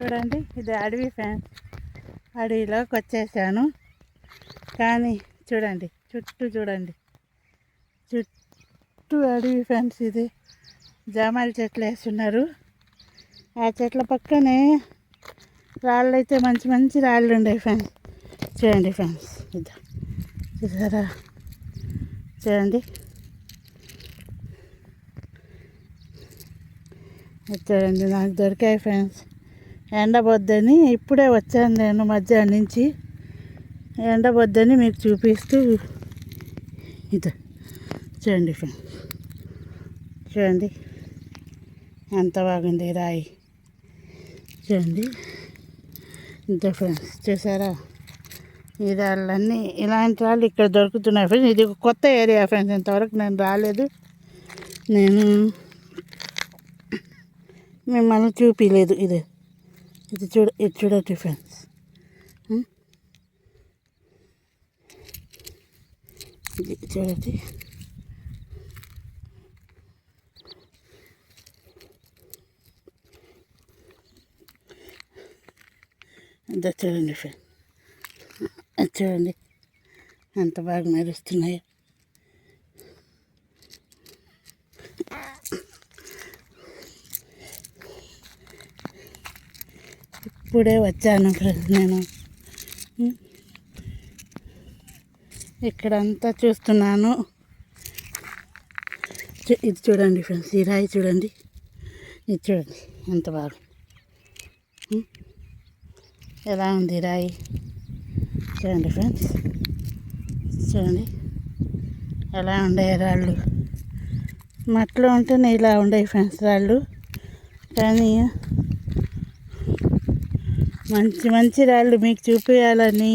చూడండి ఇది అడవి ఫ్యాన్. అడవిలోకి వచ్చేసాను. కానీ చూడండి చుట్టూ చూడండి. చుట్టూ అడవి ఫ్యాన్స్ ఇది. జామాల చెట్లు వేస్తున్నారు. ఆ చెట్ల పక్కనే రాళ్ళు అయితే మంచి మంచి రాళ్ళు ఉండేవి ఫ్యాన్స్. చూడండి ఫ్యాన్స్ ఇది చూసారా చూడండి. చూడండి నాకు దొరికాయి ఫ్యాన్స్. ఎండబొద్దని ఇప్పుడే వచ్చాను నేను మధ్యాహ్నం నుంచి. ఎండబొద్దని మీకు చూపిస్తూ ఇది చూడండి ఫ్రెండ్స్. చూడండి ఎంత బాగుంది రాయి. చూడండి. ఇంత ఫ్రెండ్స్ చూసారా? ఈ రాళ్ళన్నీ ఇలాంటి రాళ్ళు ఇక్కడ దొరుకుతున్నాయి ఫ్రెండ్స్. ఇది కొత్త ఏరియా ఫ్రెండ్స్. ఇంతవరకు నేను రాలేదు. నేను మిమ్మల్ని చూపించలేదు ఇది ఇది చూడ ఇది చూడండి ఫ్రెండ్స్ ఇది చూడండి. ఇదో చూడండి ఫ్రెండ్ చూడండి. ఎంత బాగా మెరుస్తున్నాయో. ఇప్పుడే వచ్చాను నేను. ఇక్కడంతా చూస్తున్నాను. ఇది చూడండి ఫ్రెండ్స్ ఈ రాయి చూడండి. ఇది చూడండి ఎంత బాగా ఎలా ఉంది రాయి? చూడండి ఫ్రెండ్స్. చూడండి. ఎలా ఉండే రాళ్ళు? మట్లో ఉంటేనే ఇలా ఉండే ఫ్రెండ్స్ రాళ్ళు. కానీ మంచి మంచి రాళ్ళు మీకు చూపించాలని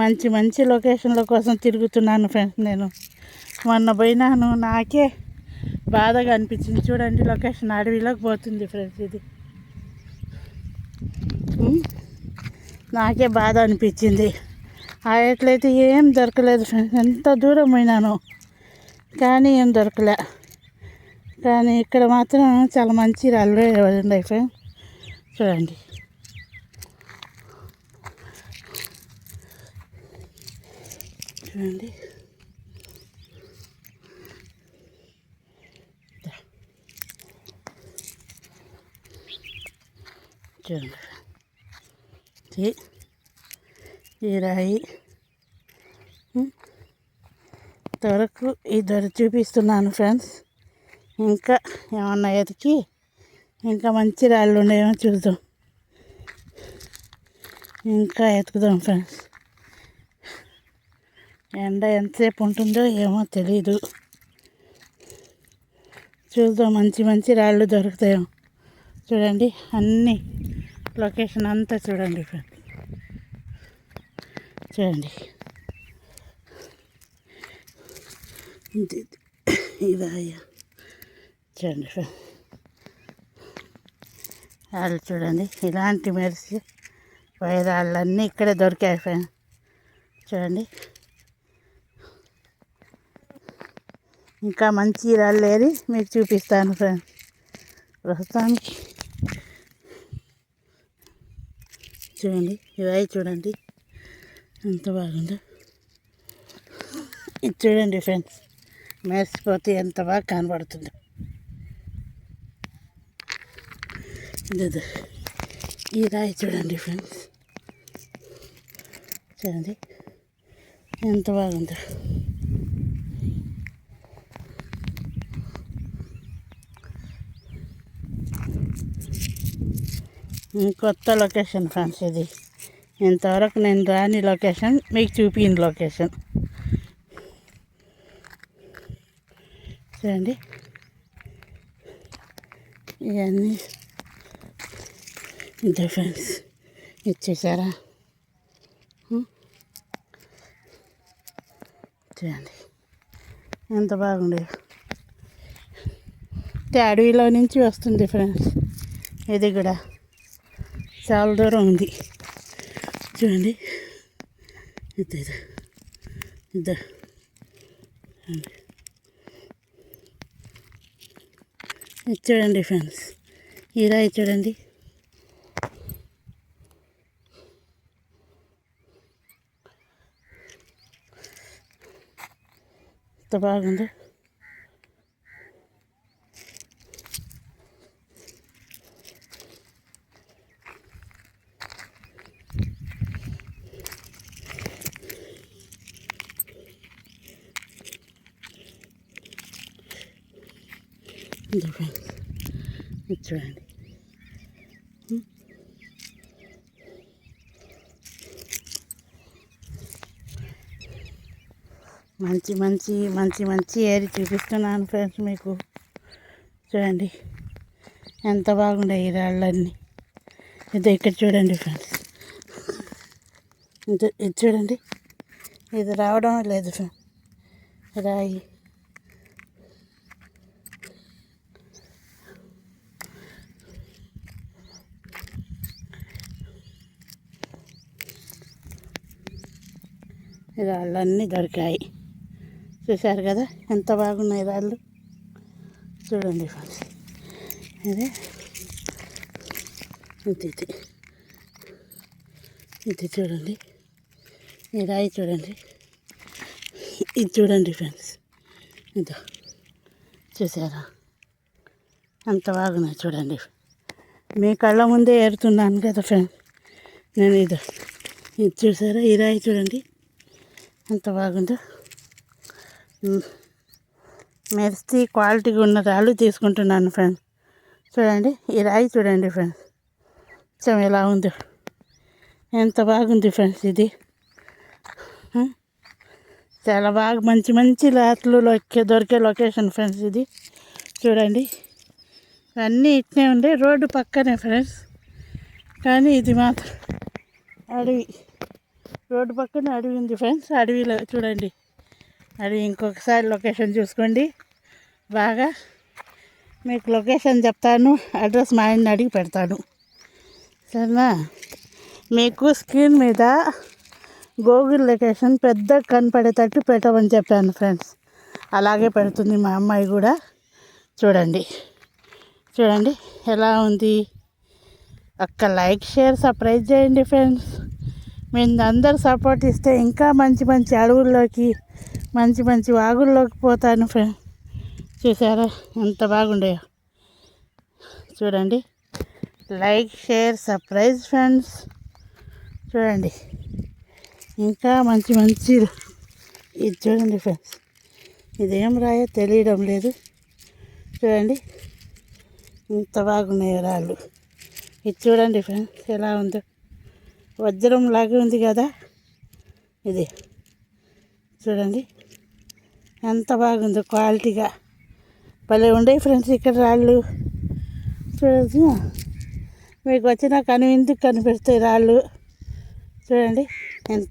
మంచి మంచి లొకేషన్ల కోసం తిరుగుతున్నాను ఫ్రెండ్స్ నేను. మొన్న పోయినాను నాకే బాధగా అనిపించింది. చూడండి లొకేషన్ అడవిలోకి పోతుంది ఫ్రెండ్స్ ఇది. నాకే బాధ అనిపించింది. అట్లయితే ఏం దొరకలేదు ఫ్రెండ్స్. ఎంత దూరం పోయినాను కానీ ఏం దొరకలే. కానీ ఇక్కడ మాత్రం చాలా మంచి రాళ్ళు ఉన్నాయి ఫ్రెండ్స్. చూడండి. చూడండి. చూడండి. ఈ రాయి. ఉం. ఇంతవరకు ఈ ధర చూపిస్తున్నాను ఫ్రెండ్స్. ఇంకా ఏమన్నా ఎతికి ఇంకా మంచి రాళ్ళు ఉన్నాయేమో చూద్దాం. ఇంకా ఎతుకుదాం ఫ్రెండ్స్. ఎండ ఎంతసేపు ఉంటుందో ఏమో తెలీదు. చూద్దాం మంచి మంచి రాళ్ళు దొరుకుతాయో. చూడండి అన్నీ లొకేషన్ అంతా చూడండి చూడండి. ఇది చూడండి రాళ్ళు చూడండి ఇలాంటి మెరిసి వైరాళ్ళన్నీ ఇక్కడే దొరికాయి ఫ్రెండ్స్. చూడండి. ఇంకా మంచి రాళ్ళు ఏరి మీకు చూపిస్తాను ఫ్రెండ్స్ ప్రస్తుతానికి. చూడండి ఇవి చూడండి. ఎంత బాగుందో. ఇది చూడండి ఫ్రెండ్స్. మెరిసిపోతే ఎంత బాగా కనబడుతుందో. ఈ రాయి చూడండి ఫ్రెండ్స్. చూడండి. ఎంత బాగుందో. కొత్త లొకేషన్ ఫ్రెండ్స్ ఇది. ఇంతవరకు నేను రాని లొకేషన్ మీకు చూపిన లొకేషన్. చూడండి. ఇవన్నీ. ఇంతే ఫ్రెండ్స్ ఇచ్చేసారా? చూడండి. ఎంత బాగుండేది అడవిలో నుంచి వస్తుంది ఫ్రెండ్స్. ఇది కూడా. చాలా దూరం ఉంది. చూడండి. ఇది ఇద్దా. ఇది చూడండి ఫ్రెండ్స్. ఈ చూడండి. ఎంత బాగుందో? ఇది ఫ్రెండ్స్ చూడండి మంచి మంచి మంచి మంచి ఏరి చూపిస్తున్నాను ఫ్రెండ్స్ మీకు. చూడండి. ఎంత బాగుండే ఈ రాళ్ళన్నీ. ఇది ఇక్కడ చూడండి ఫ్రెండ్స్. ఇది ఇది చూడండి. ఇది రావడం లేదు ఫ్రెండ్స్. రాయి. రాళ్ళన్నీ దొరికాయి. చూశారు కదా ఎంత బాగున్నాయి రాళ్ళు చూడండి ఫ్రెండ్స్ అదే. ఇది ఇది ఇది చూడండి. ఈ రాయి చూడండి. ఇది చూడండి ఫ్రెండ్స్ ఇదో. చూసారా అంత బాగున్నాయి చూడండి. మీ కళ్ళ ముందే ఏరుతున్నాను కదా ఫ్రెండ్స్ నేను ఇది. ఇది చూసారా ఈ రాయి చూడండి. ఎంత బాగుందో. మ్. మెరిసి క్వాలిటీగా ఉన్న రాళ్ళు తీసుకుంటున్నాను ఫ్రెండ్స్. చూడండి ఈ రాయి చూడండి ఫ్రెండ్స్. కొంచెం ఎలా ఉందో. ఎంత బాగుంది ఫ్రెండ్స్ ఇది. చాలా బాగా మంచి మంచి రాత్రులు లొకే దొరికే లొకేషన్ ఫ్రెండ్స్ ఇది. చూడండి. ఇవన్నీ ఇట్నే ఉండే రోడ్డు పక్కనే ఫ్రెండ్స్. కానీ ఇది మాత్రం అడవి. రోడ్డు పక్కన అడవి ఉంది ఫ్రెండ్స్. అడవిలో చూడండి. అడవి ఇంకొకసారి లొకేషన్ చూసుకోండి. బాగా మీకు లొకేషన్ చెప్తాను. అడ్రస్ మా ఆయన్ని అడిగి పెడతాను. సరేనా? మీకు స్క్రీన్ మీద గూగుల్ లొకేషన్ పెద్ద కనపడేటట్టు పెట్టమని చెప్పాను ఫ్రెండ్స్. అలాగే పెడుతుంది మా అమ్మాయి కూడా. చూడండి. చూడండి ఎలా ఉంది. ఒక్క లైక్ షేర్ సర్ప్రైజ్ చేయండి ఫ్రెండ్స్. మీరు అందరు సపోర్ట్ ఇస్తే ఇంకా మంచి మంచి అడవుల్లోకి మంచి మంచి వాగుల్లోకి పోతాను ఫ్రెండ్ చూసారా? ఎంత బాగుండేయో. చూడండి. లైక్ షేర్ సర్ప్రైజ్ ఫ్రెండ్స్ చూడండి. ఇంకా మంచి మంచి ఇది చూడండి ఫ్రెండ్స్ ఇదేం రాయో తెలియడం లేదు. చూడండి. ఇంత బాగున్నాయి రాళ్ళు. ఇది చూడండి ఫ్రెండ్స్ ఎలా ఉందో. వజ్రం లాగా ఉంది కదా. ఇది చూడండి. ఎంత బాగుందో క్వాలిటీగా. భలే ఉండే ఫ్రెండ్స్ ఇక్కడ రాళ్ళు. చూడచ్చు మీకు వచ్చిన కనువిందుకు కనిపిస్తాయి రాళ్ళు? చూడండి. ఎంత